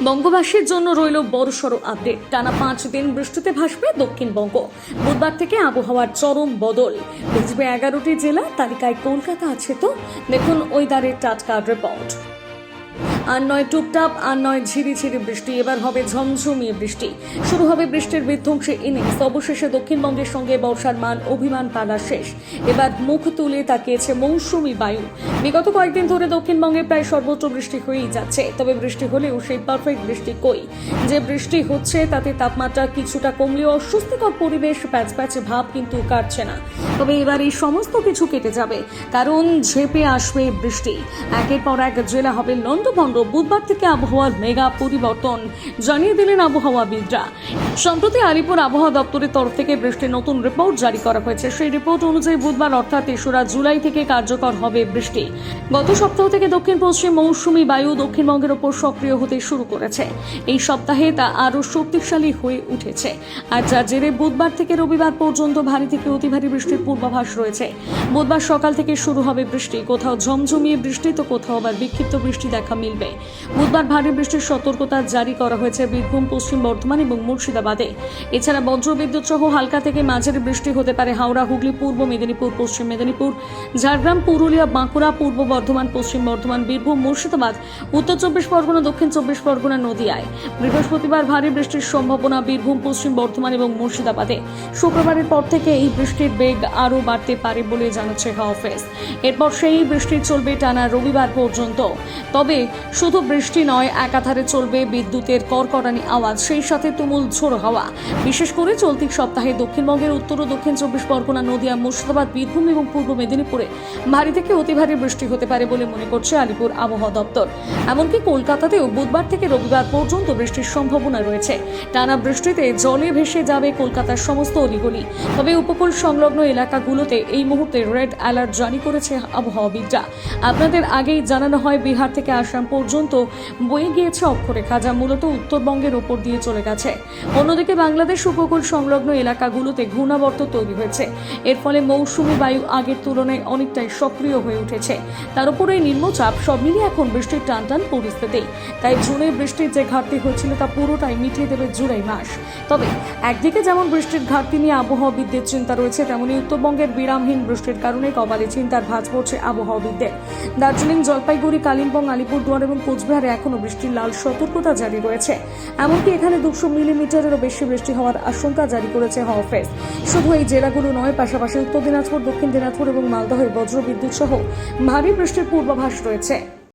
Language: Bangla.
বঙ্গবাসীর জন্য রইল বড়সড় আপডেট টানা পাঁচ দিন বৃষ্টিতে ভাসবে দক্ষিণবঙ্গ। বুধবার থেকে আবহাওয়ার চরম বদল। ভিজবে এগারোটি জেলা, তালিকায় কলকাতা আছে তো। দেখুন ওয়েদারের টাটকা রিপোর্ট আর নয় টুপটাপ, আর নয় ঝিরিঝিরি বৃষ্টি। এবার হবে ঝমঝমিয়ে বৃষ্টি। শুরু হবে বৃষ্টির বিধ্বংসী ইনিংস। অবশেষে দক্ষিণবঙ্গের সঙ্গে বর্ষার মান, অভিমান পালা শেষ। এবার মুখ তুলে তাকিয়েছে মৌসুমি বায়ু। বিগত কয়েকদিন ধরে দক্ষিণবঙ্গে প্রায় সর্বত্র বৃষ্টি হয়েই যাচ্ছে। তবে বৃষ্টি হলেও সেই পারফেক্ট বৃষ্টি কই? যে বৃষ্টি হচ্ছে, তাতে তাপমাত্রা কিছুটা কমলেও অস্বস্তিকর পরিবেশ, প্যাচ প্যাচ ভাব কিন্তু কাটছে না। তবে এবার এই সমস্ত কিছু কেটে যাবে। কারণ ঝেপে আসবে বৃষ্টি। একের পর এক জেলা হবে লন্ডভন্ড। বুধবার থেকে আবহাওয়ার মেগা পরিবর্তন জানিয়ে দিলেন আবহাওয়াবিদরা সম্প্রতি আলিপুর আবহাওয়া দপ্তরের তরফ থেকে বৃষ্টির নতুন রিপোর্ট জারি করা হয়েছে। সেই রিপোর্ট অনুযায়ী বুধবার অর্থাৎ তেসরা জুলাই থেকে কার্যকর হবে বৃষ্টি। গত সপ্তাহ থেকে দক্ষিণ পশ্চিম মৌসুমী বায়ু দক্ষিণবঙ্গের ওপর সক্রিয় হতে শুরু করেছে। এই সপ্তাহে তা আরও শক্তিশালী হয়ে উঠেছে। আর যার জেরে বুধবার থেকে রবিবার পর্যন্ত ভারী থেকে অতি ভারী বৃষ্টির পূর্বাভাস রয়েছে। বুধবার সকাল থেকে শুরু হবে বৃষ্টি। কোথাও ঝমঝমিয়ে বৃষ্টি, তো কোথাও আবার বিক্ষিপ্ত বৃষ্টি দেখা মিলবে। বুধবার ভারী বৃষ্টির সতর্কতা জারি করা হয়েছে বীরভূম, পশ্চিম বর্ধমান এবং মুর্শিদাবাদে। এছাড়া বজ্রবিদ্যুৎ সহ হালকা থেকে মাঝারি বৃষ্টি হতে পারে হাওড়া, হুগলি, পূর্ব মেদিনীপুর, পশ্চিম মেদিনীপুর, ঝাড়গ্রাম, পুরুলিয়া, বাঁকুড়া, পূর্ব বর্ধমান, পশ্চিম বর্ধমান, বীরভূম, মুর্শিদাবাদ, উত্তর চব্বিশ পরগনা, দক্ষিণ চব্বিশ পরগনা, নদিয়ায়। বৃহস্পতিবার ভারী বৃষ্টির সম্ভাবনা বীরভূম, পশ্চিম বর্ধমান এবং মুর্শিদাবাদে। শুক্রবারের পর থেকে এই বৃষ্টির বেগ আরও বাড়তে পারে বলে জানাচ্ছে হাওয়া অফিস। এরপর সেই বৃষ্টি চলবে টানা রবিবার পর্যন্ত। তবে শুধু বৃষ্টি নয়, একাধারে চলবে বিদ্যুতের কড়কড়ানি আওয়াজ, সেই সাথে তুমুল ঝোড়ো হাওয়া। বিশেষ করে চলতি সপ্তাহে দক্ষিণবঙ্গের উত্তর ও দক্ষিণ চব্বিশ পরগনা, নদিয়া, মুর্শিদাবাদ, বীরভূম এবং পূর্ব মেদিনীপুরে ভারী থেকে অতি ভারী বৃষ্টি হতে পারে বলে মনে করছে আলিপুর আবহাওয়া দপ্তর। এমনকি কলকাতাতেও বুধবার থেকে রবিবার পর্যন্ত বৃষ্টির সম্ভাবনা রয়েছে। টানা বৃষ্টিতে জলে ভেসে যাবে কলকাতার সমস্ত অলিগলি। তবে উপকূল সংলগ্ন এলাকাগুলোতে এই মুহূর্তে রেড অ্যালার্ট জারি করেছে আবহাওয়াবিদরা। আপনাদের আগেই জানানো হয়, বিহার থেকে আসাম পর্যন্ত বয়ে গিয়েছে অক্ষরেখা, যা মূলত উত্তরবঙ্গের ওপর দিয়ে চলে গেছে। অন্যদিকে বাংলাদেশ উপকূল সংলগ্ন এলাকাগুলোতে ঘূর্ণাবর্ত তৈরি হয়েছে। এর ফলে মৌসুমী বায়ু আগের তুলনায় অনেকটাই সক্রিয় হয়ে উঠেছে। তার উপরে এই নিম্নচাপ, সব মিলিয়ে এখন বৃষ্টির টানটান পরিস্থিতি তাই জুনে বৃষ্টির যে ঘাটতি হয়েছিল তা পুরোটাই মিটিয়ে দেবে জুলাই মাস। তবে একদিকে যেমন বৃষ্টির ঘাটতি নিয়ে আবহাওয়াবিদদের চিন্তা রয়েছে, তেমনি উত্তরবঙ্গের বিরামহীন বৃষ্টির কারণে কপালে চিন্তার ভাঁজ পড়ছে আবহাওয়াবিদদের। দার্জিলিং, জলপাইগুড়ি, কালিম্পং, আলিপুরদুয়ার কোচবিহারে এখনও বৃষ্টির লাল সতর্কতা জারি রয়েছে। এমনকি এখানে দুশো মিলিমিটারেরও বেশি বৃষ্টি হওয়ার আশঙ্কা জারি করেছে হাওয়া শুধু এই জেলাগুলো নয়, পাশাপাশি উত্তর দিনাজপুর, দক্ষিণ দিনাজপুর এবং মালদহে বজ্রবিদ্যুৎ সহ ভারী বৃষ্টির পূর্বাভাস রয়েছে।